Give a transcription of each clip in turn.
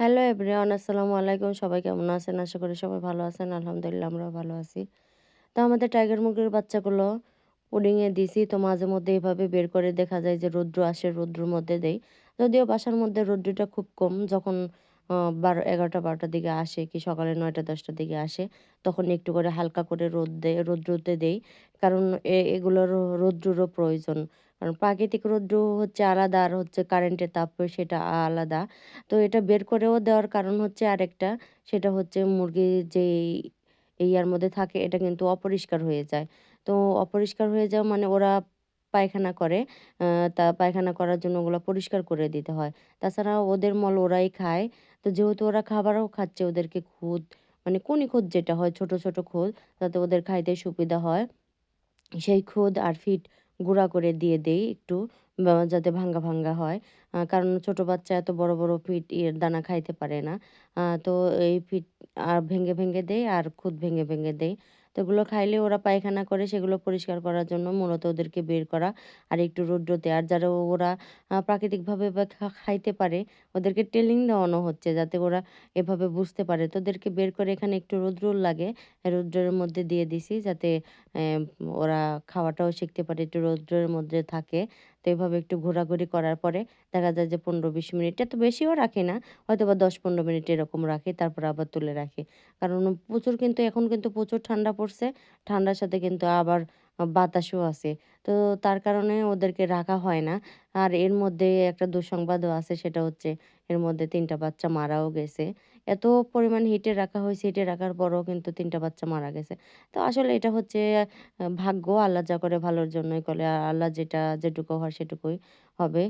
Hello everyone আসসালামু আলাইকুম। সবাই কেমন আছেন? আশা করি সবাই ভালো আছেন। আলহামদুলিল্লাহ, আমরাও ভালো আছি। তো আমাদের টাইগার মুরগির বাচ্চাগুলো পুডিংয়ে দিছি। তো মাঝে মধ্যে এইভাবে বের করে দেখা যায় যে রৌদ্র আসে, রৌদ্রর মধ্যে দেই। যদিও বাসার মধ্যে রৌদ্রটা খুব কম। যখন বারো, এগারোটা, বারোটার দিকে আসে কি সকালে নয়টা, দশটার দিকে আসে। তখন একটু করে হালকা করে রোদ দেয় রৌদ্রতে দেই। কারণ এগুলোর রৌদ্রেরও প্রয়োজন। কারণ প্রাকৃতিক রৌদ্র হচ্ছে আলাদা আর হচ্ছে কারেন্টের তাপ সেটা আলাদা। তো এটা বের করেও দেওয়ার কারণ হচ্ছে আরেকটা। সেটা হচ্ছে মুরগি যে ইয়ার মধ্যে থাকে, এটা কিন্তু অপরিষ্কার হয়ে যায়। তো অপরিষ্কার হয়ে যাওয়া মানে ওরা পায়খানা করে তা পায়খানা করার জন্য ওগুলো পরিষ্কার করে দিতে হয়। তাছাড়া ওদের মল ওরাই খায়। তো যেহেতু ওরা খাবারও খাচ্ছে ওদেরকে খুদ মানে কোনি খুদ যেটা হয়, ছোট ছোট খুদ যাতে ওদের খাইতে সুবিধা হয়। সেই খুদ আর ফিট গুঁড়া করে দিয়ে দেই একটু। যাতে ভাঙ্গা ভাঙ্গা হয়। কারণ ছোট বাচ্চা এত বড় বড় ফিট ইয়ের দানা খাইতে পারে না। তো এই ফিট আর ভেঙে ভেঙে দেয় আর খুদ ভেঙে ভেঙে দেয়। তো এগুলো খাইলে ওরা পায়খানা করে, সেগুলো পরিষ্কার করার জন্য মূলত ওদেরকে বের করা আর একটু রৌদ্রতে আর যারা ওরা প্রাকৃতিকভাবে খাইতে পারে, ওদেরকে ট্রেনিং দেওয়ানো হচ্ছে যাতে ওরা এভাবে বুঝতে পারে। তো ওদেরকে বের করে এখানে একটু রৌদ্র লাগে, রৌদ্রের মধ্যে দিয়ে দিছি যাতে ওরা খাওয়াটাও শিখতে পারে, একটু রৌদ্রের মধ্যে থাকে। তো এভাবে একটু ঘোরাঘুরি করার পরে দেখা যায় যে পনেরো বিশ মিনিট, এত বেশিও রাখি না হয়তো বা দশ পনেরো মিনিট এরকম রাখি, তারপর আবার তুলে রাখি। কারণ প্রচুর কিন্তু, এখন কিন্তু প্রচুর ঠান্ডা পড়ছে, ঠান্ডার সাথে কিন্তু আবার বাতাসও আছে। তো তার কারণে ওদেরকে রাখা হয় না। আর এর মধ্যে একটা দুঃসংবাদও আছে, সেটা হচ্ছে এর মধ্যে তিনটা বাচ্চা মারাও গেছে। এত পরিমাণ হিটে রাখা হয়েছে হিটে রাখার পরও কিন্তু তিনটা বাচ্চা মারা গেছে তো আসলে এটা হচ্ছে ভাগ্য, আল্লাহ যা করে ভালোর জন্যই করে। আল্লাহ যেটা, যেটুকু হওয়ার সেটুকুই হবে।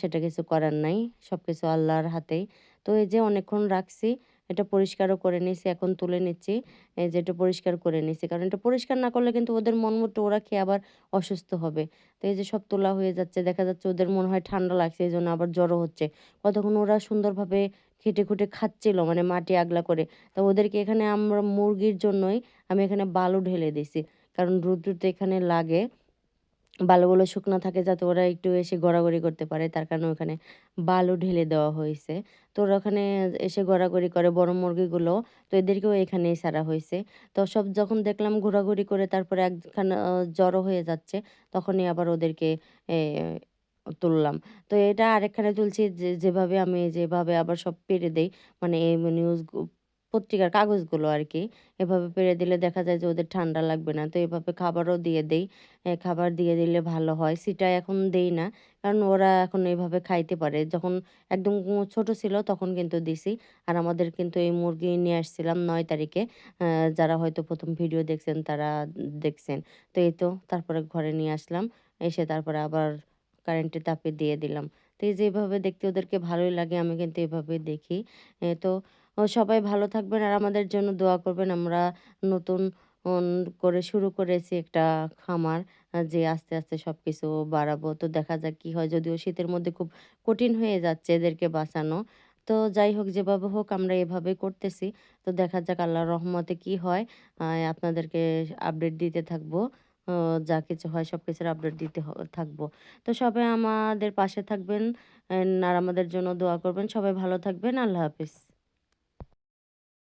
সেটা কিছু করার নাই। সবকিছু আল্লাহর হাতেই। তো এই যে অনেকক্ষণ রাখছি। এটা পরিষ্কারও করে নিছি। এখন তুলে নিচ্ছি। এই যে এটা পরিষ্কার করে নিছি। কারণ এটা পরিষ্কার না করলে কিন্তু ওদের মন মতো ওরা খেয়ে আবার অসুস্থ হবে। তো এই যে সব তোলা হয়ে যাচ্ছে। দেখা যাচ্ছে ওদের মনে হয় ঠান্ডা লাগছে, এই জন্য আবার জ্বরও হচ্ছে। কতক্ষণ ওরা সুন্দরভাবে খেটে-খুঁটে খাচ্ছিল মানে মাটি আগলা করে। তো ওদেরকে এখানে আমরা মুরগির জন্যই আমি এখানে বালু ঢেলে দিছি। কারণ রৌদ্র তো এখানে লাগে। বালুগুলো শুকনা থাকে যাতে ওরা একটু এসে গড়াগড়ি করতে পারে। তার কারণে ওখানে বালু ঢেলে দেওয়া হয়েছে তো ওরা ওখানে এসে গড়াগড়ি করে বড় মুরগিগুলো, তো এদেরকেও এখানেই ছাড়া হয়েছে তো সব যখন দেখলাম ঘোরাঘুরি করে তারপরে একখানা জড়ো হয়ে যাচ্ছে, তখনই আবার ওদেরকে তুললাম। তো এটা আরেকখানে তুলছি যেভাবে আমি যেভাবে আবার সব পেরে দেই, মানে এই নিউজ পত্রিকার কাগজগুলো আর কি এভাবে পেরে দিলে দেখা যায় যে ওদের ঠান্ডা লাগবে না। তো এভাবে খাবারও দিয়ে দেই। খাবার দিয়ে দিলে ভালো হয়। ছিটায় এখন দেই না। কারণ ওরা এখন এভাবে খাইতে পারে। যখন একদম ছোট ছিল তখন কিন্তু দিছি। আর আমাদের কিন্তু এই মুরগি নিয়ে আসছিলাম নয় তারিখে। যারা হয়তো প্রথম ভিডিও দেখছেন তারা দেখছেন। তো এই তো তারপরে ঘরে নিয়ে আসলাম। এসে তারপরে আবার কারেন্টের তাপে দিয়ে দিলাম। তো এই যে এভাবে দেখতে ওদেরকে ভালোই লাগে। আমি কিন্তু এভাবে দেখি। তো সবাই ভালো থাকবেন আর আমাদের জন্য দোয়া করবেন। আমরা নতুন করে শুরু করেছি একটা খামার। যে আস্তে, আস্তে সবকিছু বাড়াবো। তো দেখা যাক কি হয়। যদিও শীতের মধ্যে খুব কঠিন হয়ে যাচ্ছে এদেরকে বাঁচানো। তো যাই হোক যেভাবে হোক আমরা এভাবেই করতেছি। তো দেখা যাক আল্লাহর রহমতে কি হয়। আপনাদেরকে আপডেট দিতে থাকব। যা কিছু হয় সব কিছুর আপডেট দিতে থাকব। তো সবাই আমাদের পাশে থাকবেন আর আমাদের জন্য দোয়া করবেন। সবাই ভালো থাকবেন। আল্লাহ হাফেজ।